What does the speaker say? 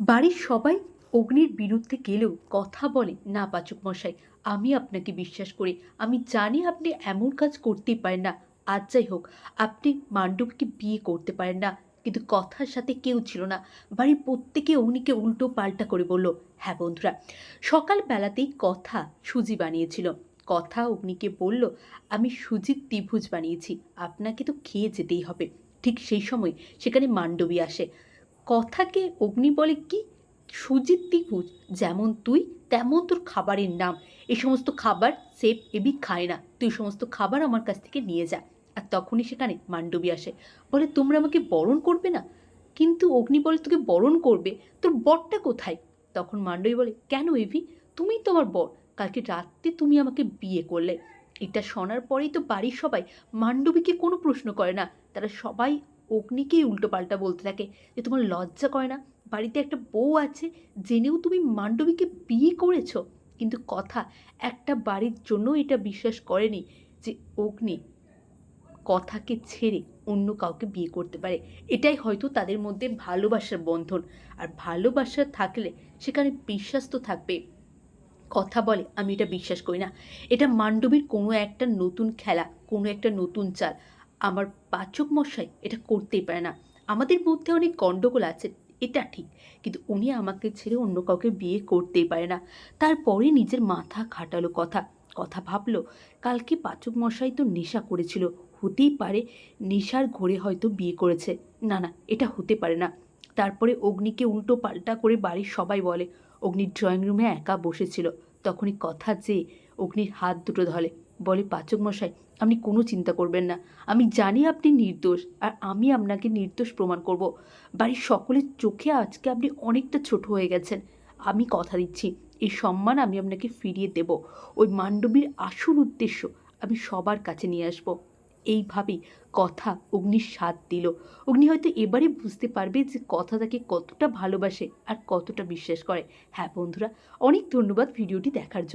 বাড়ির সবাই অগ্নির বিরুদ্ধে গেলেও কথা বলে, না পাচক মশাই, আমি আপনাকে বিশ্বাস করি। আমি জানি আপনি এমন কাজ করতেই পারেন না। আজ যাই হোক, আপনি মান্ডবকে বিয়ে করতে পারেন না। কিন্তু কথার সাথে কেউ ছিল না। বাড়ির প্রত্যেকে অগ্নিকে উল্টো পাল্টা করে বলল হ্যাঁ বন্ধুরা, সকালবেলাতেই কথা সুজি বানিয়েছিল। কথা অগ্নিকে বলল, আমি সুজির ত্রিভুজ বানিয়েছি। আপনাকে তো খেয়ে যেতেই হবে। ঠিক সেই সময় সেখানে মান্ডবী আসে। কথাকে অগ্নি বলে কি? সুজিত ত্রিভুজ, যেমন তুই, তেমন তোর খাবারের নাম। এই সমস্ত খাবার সেফ এবি খায় না। তুই সমস্ত খাবার আমার কাছ থেকে নিয়ে যা। আর তখনই সেখানে মান্ডবী আসে। বলে, তোমরা আমাকে বরণ করবে না? কিন্তু অগ্নি বলে, তোকে বরণ করবে। তোর বরটা কোথায়? তখন মান্ডবী বলে, কেন এভি? তুমিই তো আমার বর। কালকে রাত্রে তুমি আমাকে বিয়ে করলে। এটা শোনার পরেই তো বাড়ির সবাই মান্ডবীকে কোনো প্রশ্ন করে না। তারা সবাই অগ্নিকেই উল্টোপাল্টা বলতে থাকে যে তোমার লজ্জা করে না। বাড়িতে একটা বউ আছে, জেনেও তুমি মান্ডবীকে বিয়ে করেছ। কিন্তু কথা, একটা বাড়ির জন্য এটা বিশ্বাস করেনি যে অগ্নি কথাকে ছেড়ে অন্য কাউকে বিয়ে করতে পারে। এটাই হয়তো তাদের মধ্যে ভালোবাসার বন্ধন। আর ভালোবাসা থাকলে সেখানে বিশ্বাস তো থাকবে কথা বলে, আমি এটা বিশ্বাস করি না। এটা মান্ডবীর কোনো একটা নতুন খেলা, কোনো একটা নতুন চাল। আমার পাচক মশাই এটা করতেই পারে না। আমাদের মধ্যে অনেক গণ্ডগোল আছে, এটা ঠিক। কিন্তু উনি আমাকে ছেড়ে অন্য কাউকে বিয়ে করতেই পারে না। তারপরে নিজের মাথা খাটালো কথা। কথা ভাবলো, কালকে পাচক মশাই তো নেশা করেছিল। হতেই পারে নেশার ঘরে হয়তো বিয়ে করেছে। না না, এটা হতে পারে না। তারপরে অগ্নিকে উল্টো পাল্টা করে বাড়ির সবাই বলে, অগ্নির ড্রয়িং রুমে একা বসেছিল। তখনই কথা যে অগ্নির হাত দুটো ধরে। বলে, পাচক মশাই, আপনি কোনো চিন্তা করবেন না। আমি জানি আপনি নির্দোষ, আর আমি আপনাকে নির্দোষ প্রমাণ করব। বাড়ির সকলের চোখে আজকে আপনি অনেকটা ছোট হয়ে গেছেন। আমি কথা দিচ্ছি, এই সম্মান আমি আপনাকে ফিরিয়ে দেব। ওই মান্ডবীর আসল উদ্দেশ্য আমি সবার কাছে নিয়ে আসব। এইভাবেই কথা অগ্নির স্বাদ দিল। অগ্নি হয়তো এবারে বুঝতে পারবে যে কথা তাকে কতটা ভালোবাসে আর কতটা বিশ্বাস করে। হ্যাঁ বন্ধুরা, অনেক ধন্যবাদ ভিডিওটি দেখার জন্য।